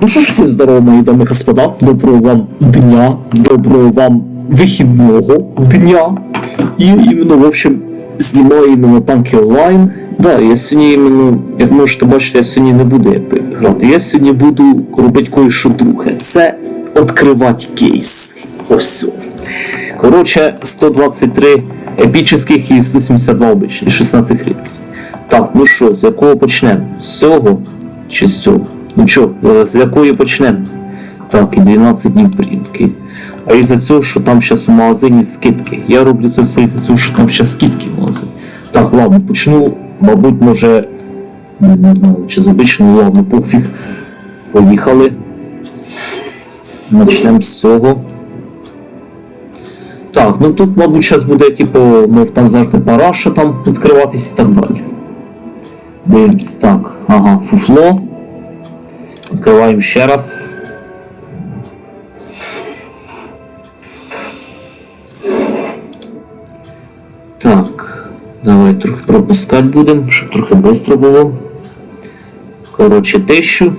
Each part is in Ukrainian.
Ну що ж, всім здорово, мої дамы и господа. Доброго вам дня, доброго вам вихідного дня. І іменно, в общем, знімаю іменно танки онлайн. Да, я сьогодні іменно, як можете бачити, я сьогодні не буду якби грати. Я сьогодні буду робити кое-що друге. Це відкривати кейс. Ось. Коротше, 123 епічних і 172 обичних, 16 рідкостей. Так, ну що, з якого почнемо? З цього чи з цього? Ну що, е, з якої почнемо? Так, і 12 днів прімки. А із-за цього, що там зараз у магазині скидки. Я роблю це все із-за цього, що там ще скидки в магазині. Так, ладно, почну, мабуть, може. Не знаю, чи з обичного, ладно, пофіг. Поїхали. Почнемо з цього. Так, ну тут, мабуть, зараз буде, типу, мов там завжди параша там відкриватись і так далі. Дивимось, так, ага, фуфло. Відкриваємо ще раз. Так, давай трохи пропускати будемо, щоб трохи швидко було. Коротше, тисячу.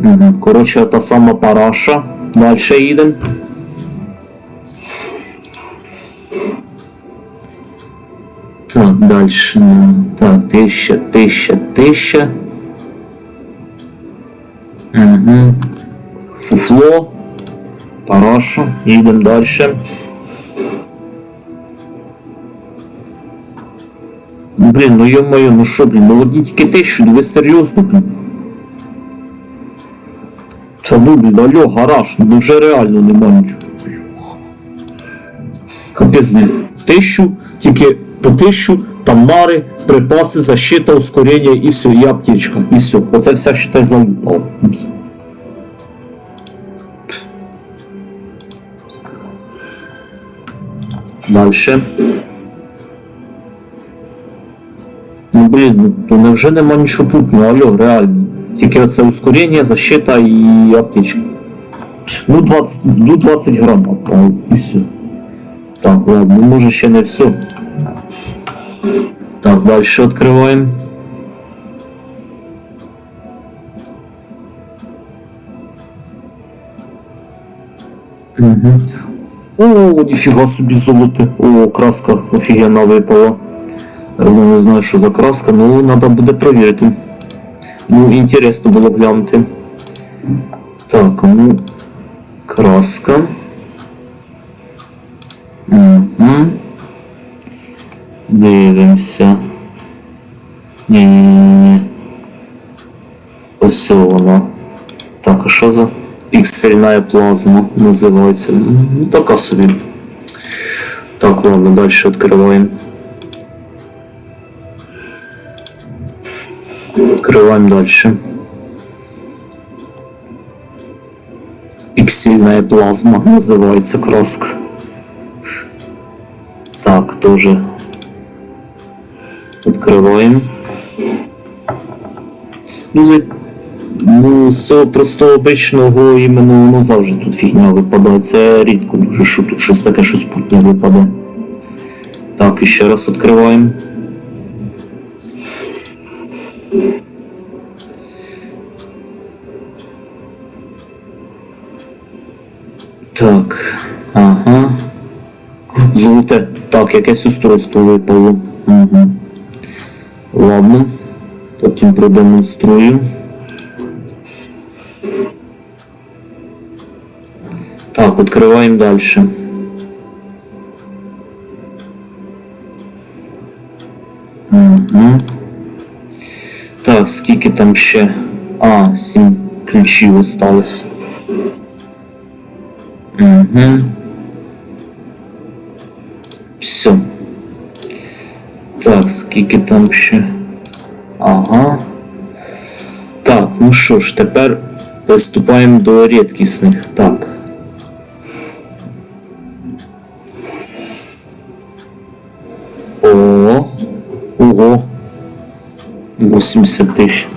Угу. Коротше, та сама параша. Далі їдемо. Так, дальше. Так, тысяча, тысяча, тысяча. Угу. Фуфло. Параша. Їдемо дальше. Блін, ну ё-моё, ну що, блін, ну одні тільки тисячу, ну ви серйозно, блін. Це ну, блін, алло, гараж, ну вже реально нема нічого. Капець, блін, тисячу, тільки по тисячу, там нари, припаси, защита, ускорення і все, і аптечка, і все. Оце вся считай залупала. Дальше. Ну блін, ну то невже нема нічого путного, алло, реально. Тільки оце ускорення, защита і аптечка. Ну 20, ну 20 гранат, там, і все. Так, ладно, ну може ще не все. Так, дальше открываем. Угу. О, ніфіга собі золоте. О, краска офігенна випала. Я не знаю, що за краска, ну треба буде перевірити. Ну, інтересно було глянути. Так, ну. Краска. Угу. Дивимося. Ні-ні-ні. Ось вона. Так, а що за піксельна плазма називається? Ну, така собі. Так, ладно, далі відкриваємо. Открываем дальше. Пиксельная плазма называется краска. Так, тоже открываем. Ну, за... ну з цього простого обичного іменно воно завжди тут фігня випадає. Це рідко дуже, що тут щось таке, щось путнє випаде. Так, і ще раз відкриваємо. Так, ага. Золоте. Так, якесь устройство випало. Угу. Ладно. Потім продемонструю. Так, відкриваємо далі. Угу. Так, скільки там ще? А, 7 ключів осталось. Угу. Все. Так, скільки там ще? Ага. Так, ну що ж, тепер приступаємо до рідкісних. Так. О, ого. 80 тисяч.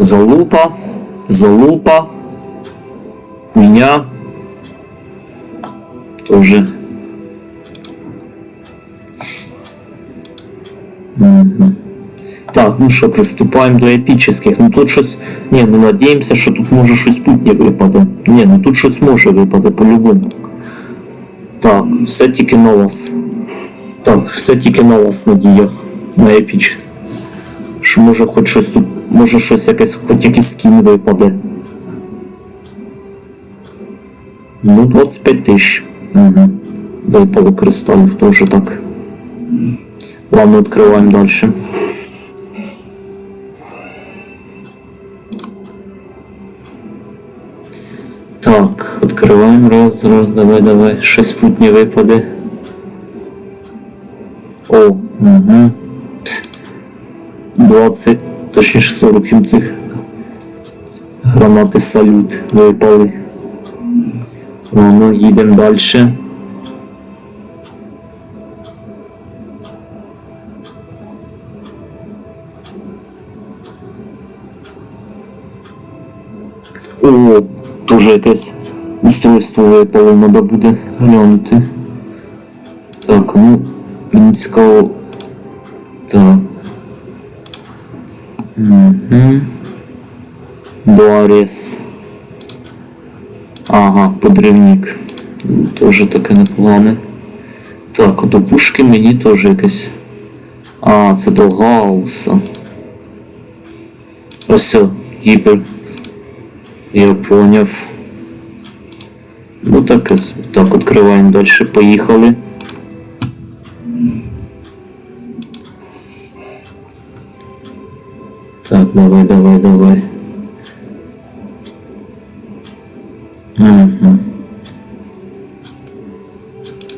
Залупа, залупа, хуйня. Тоже. Ну що, приступаємо до епічних. Ну тут щось. Ні, ну надіємося, що тут може щось путнє випаде. Ні, ну тут щось може випаде по-любому. Так, все тільки на вас. Так, все тільки на вас надія. На епіч. Що може хоч щось тут. Може щось якесь, хоч якийсь скін випаде. Ну, 25 тисяч. Угу. Випало кристалів теж так. Ладно, відкриваємо далі. Відкриваємо раз, раз, давай, давай. Щось путнє випаде. О, угу. 20, точніше 40 цих гранати салют випали. Ладно, їдемо далі. О, теж якесь устройство випало, треба буде глянути. Так, ну, мені цікаво. Так. Угу. Дуарес. Ага, подрівник. Тоже таке непогане. Так, до пушки мені теж якесь. А, це до Гауса. Ось, о, гіпер. Я поняв. Ну так, так, відкриваємо далі, поїхали. Так, давай, давай, давай. Угу.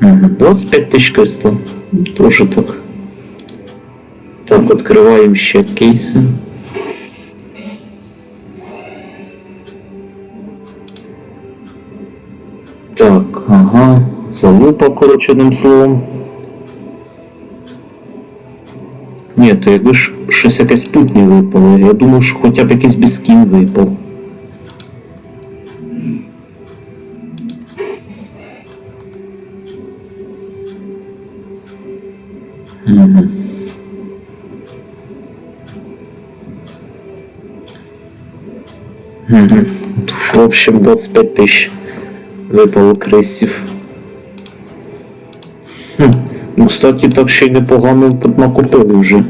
Угу. 25 тисяч кристал. Тоже так. Так, відкриваємо ще кейси. Залупа, коротше, одним словом. Ні, то якби ж щось якесь путнє випало. Я думав, що хоча б якийсь біскін випав. Мгм. Мгм. В общем, 25 тисяч випало крисів. Ну, кстати, так ще й непогано накопили вже.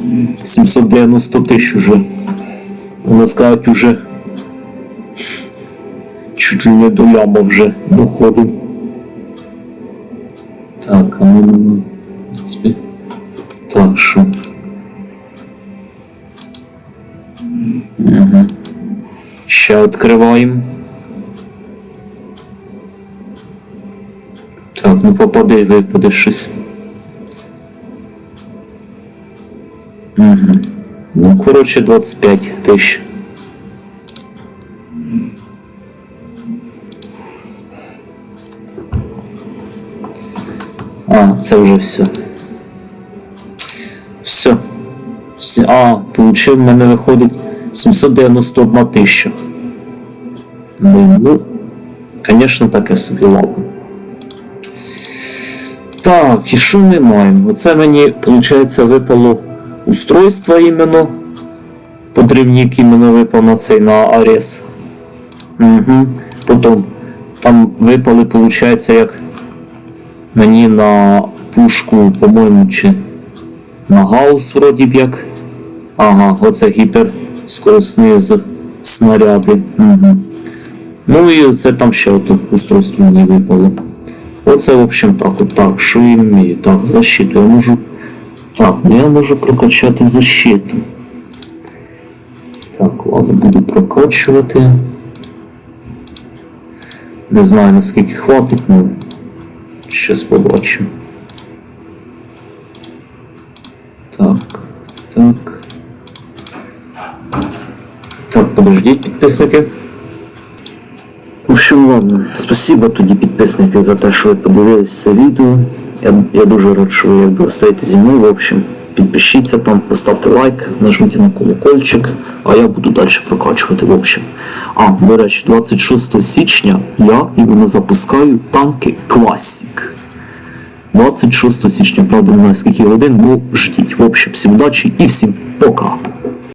790 тисяч уже. Можна сказати, уже чуть ли не до ляма вже доходить. Так, а ну. 25. Так, що? Угу. Ще відкриваємо. Так, ну попади, випаде щось. Угу. Ну, коротше, 25 тисяч. А, це вже все. Все. Все. А, получив, в мене виходить 791 тисяча. Ну, звісно, таке собі ладно. Так, і що ми маємо? Оце мені, виходить, випало устройство іменно. Подрівник іменно випав на цей на Арес. Угу. Потім там випали, виходить, як мені на пушку, по-моєму, чи на гаус вроді б як. Ага, оце гіперскоростні з снаряди. Угу. Ну і це там ще ото устройство мені випало. Оце, в общем, так, от так, що вмію. Так, защиту я можу. Так, ну я можу прокачати защиту. Так, ладно, буду прокачувати. Не знаю наскільки хватить, ну. Щас побачимо. Так, так. Так, подождіть, підписники. В общем, ладно. Спасибо тоді підписники за те, що ви подивились це відео. Я, я дуже рад, що ви якби остаєте зі мною. В общем, підпишіться там, поставте лайк, нажміть на колокольчик, а я буду далі прокачувати. В общем. А, до речі, 26 січня я іменно запускаю танки Classic. 26 січня, правда, не знаю скільки годин, ну ждіть. В общем, всім удачі і всім пока.